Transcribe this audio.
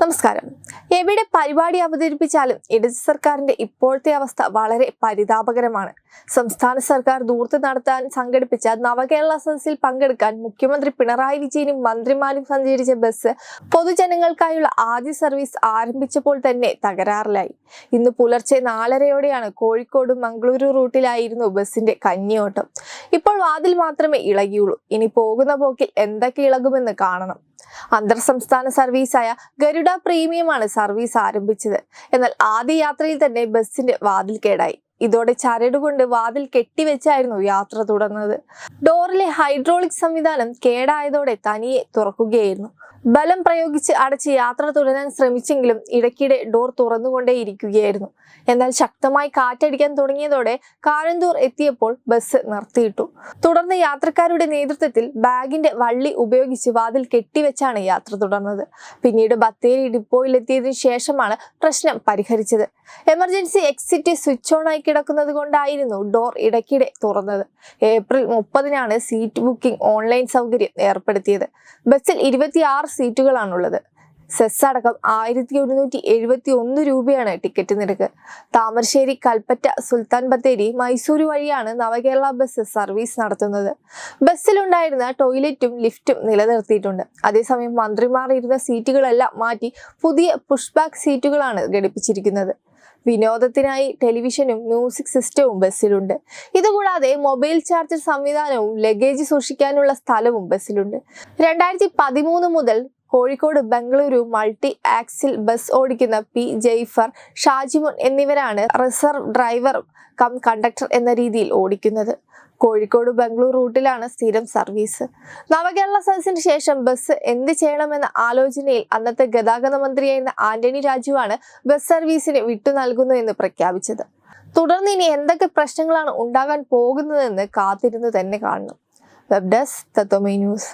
നമസ്കാരം. എവിടെ പരിപാടി അവതരിപ്പിച്ചാലും ഇടത് സർക്കാരിന്റെ ഇപ്പോഴത്തെ അവസ്ഥ വളരെ പരിതാപകരമാണ്. സംസ്ഥാന സർക്കാർ ദൂർത്ത് നടത്താൻ സംഘടിപ്പിച്ച നവകേരള സദസ്സിൽ പങ്കെടുക്കാൻ മുഖ്യമന്ത്രി പിണറായി വിജയനും മന്ത്രിമാരും സഞ്ചരിച്ച ബസ് പൊതുജനങ്ങൾക്കായുള്ള ആദ്യ സർവീസ് ആരംഭിച്ചപ്പോൾ തന്നെ തകരാറിലായി. ഇന്ന് പുലർച്ചെ നാലരയോടെയാണ് കോഴിക്കോട് മംഗളൂരു റൂട്ടിലായിരുന്നു ബസിന്റെ കഞ്ഞിയോട്ടം. ഇപ്പോൾ വാതിൽ മാത്രമേ ഇളകിയുള്ളൂ. ഇനി പോകുന്ന പോക്കിൽ എന്തൊക്കെ ഇളകുമെന്ന് കാണണം. അന്തർ സംസ്ഥാന സർവീസായ ഗരുഡ പ്രീമിയമാണ് സർവീസ് ആരംഭിച്ചത്. എന്നാൽ ആദ്യ യാത്രയിൽ തന്നെ ബസ്സിന്റെ വാതിൽ കേടായി. ഇതോടെ ചരടുകൊണ്ട് വാതിൽ കെട്ടിവെച്ചായിരുന്നു യാത്ര തുടർന്നത് ഡോറിലെ ഹൈഡ്രോളിക് സംവിധാനം കേടായതോടെ തനിയെ തുറക്കുകയായിരുന്നു. ബലം പ്രയോഗിച്ച് അടച്ച് യാത്ര തുടരാൻ ശ്രമിച്ചെങ്കിലും ഇടയ്ക്കിടെ ഡോർ തുറന്നുകൊണ്ടേയിരിക്കുകയായിരുന്നു. എന്നാൽ ശക്തമായി കാറ്റടിക്കാൻ തുടങ്ങിയതോടെ കാരന്തൂർ എത്തിയപ്പോൾ ബസ് നിർത്തിയിട്ടു. തുടർന്ന് യാത്രക്കാരുടെ നേതൃത്വത്തിൽ ബാഗിന്റെ വള്ളി ഉപയോഗിച്ച് വാതിൽ കെട്ടിവെച്ചാണ് യാത്ര തുടർന്നത്. പിന്നീട് ബത്തേരി ഡിപ്പോയിലെത്തിയതിനു ശേഷമാണ് പ്രശ്നം പരിഹരിച്ചത്. എമർജൻസി എക്സിറ്റ് സ്വിച്ച് ഓൺ ആയി കിടക്കുന്നത് കൊണ്ടായിരുന്നു ഡോർ ഇടയ്ക്കിടെ തുറന്നത്. ഏപ്രിൽ മുപ്പതിനാണ് സീറ്റ് ബുക്കിംഗ് ഓൺലൈൻ സൗകര്യം ഏർപ്പെടുത്തിയത്. ബസ്സിൽ ഇരുപത്തിയാറ് സീറ്റുകളാണുള്ളത്. സെസ് അടക്കം ആയിരത്തി ഒരുന്നൂറ്റി എഴുപത്തി ഒന്ന് രൂപയാണ് ടിക്കറ്റ് നിരക്ക്. താമരശ്ശേരി കൽപ്പറ്റ സുൽത്താൻ ബത്തേരി മൈസൂരു വഴിയാണ് നവകേരള ബസ് സർവീസ് നടത്തുന്നത്. ബസ്സിലുണ്ടായിരുന്ന ടോയ്ലറ്റും ലിഫ്റ്റും നിലനിർത്തിയിട്ടുണ്ട്. അതേസമയം മന്ത്രിമാർ ഇരുന്ന സീറ്റുകളെല്ലാം മാറ്റി പുതിയ പുഷ്ബാക്ക് സീറ്റുകളാണ് ഘടിപ്പിച്ചിരിക്കുന്നത്. വിനോദത്തിനായി ടെലിവിഷനും മ്യൂസിക് സിസ്റ്റവും ബസ്സിലുണ്ട്. ഇതുകൂടാതെ മൊബൈൽ ചാർജർ സംവിധാനവും ലഗേജ് സൂക്ഷിക്കാനുള്ള സ്ഥലവും ബസ്സിലുണ്ട്. രണ്ടായിരത്തി പതിമൂന്ന് മുതൽ Kozhikode Bengaluru multi axle bus ഓടിക്കുന്ന പി ജെയ്ഫർ ഷാജിമോൻ എന്നിവരാണ് റിസർവ് ഡ്രൈവർ കം കണ്ടക്ടർ എന്ന രീതിയിൽ ഓടിക്കുന്നത്. കോഴിക്കോട് ബംഗളൂർ റൂട്ടിലാണ് സ്ഥിരം സർവീസ്. നവകേരള സദസ്സിന് ശേഷം ബസ് എന്ത് ചെയ്യണമെന്ന ആലോചനയിൽ അന്നത്തെ ഗതാഗത മന്ത്രിയായിരുന്ന ആന്റണി രാജുവാണ് ബസ് സർവീസിന് വിട്ടു നൽകുന്നു എന്ന് പ്രഖ്യാപിച്ചത്. തുടർന്ന് ഇനി എന്തൊക്കെ പ്രശ്നങ്ങളാണ് ഉണ്ടാകാൻ പോകുന്നതെന്ന് കാത്തിരുന്നു തന്നെ കാണുന്നു വെബ് ഡെസ്ക് തത്വമൈ ന്യൂസ്.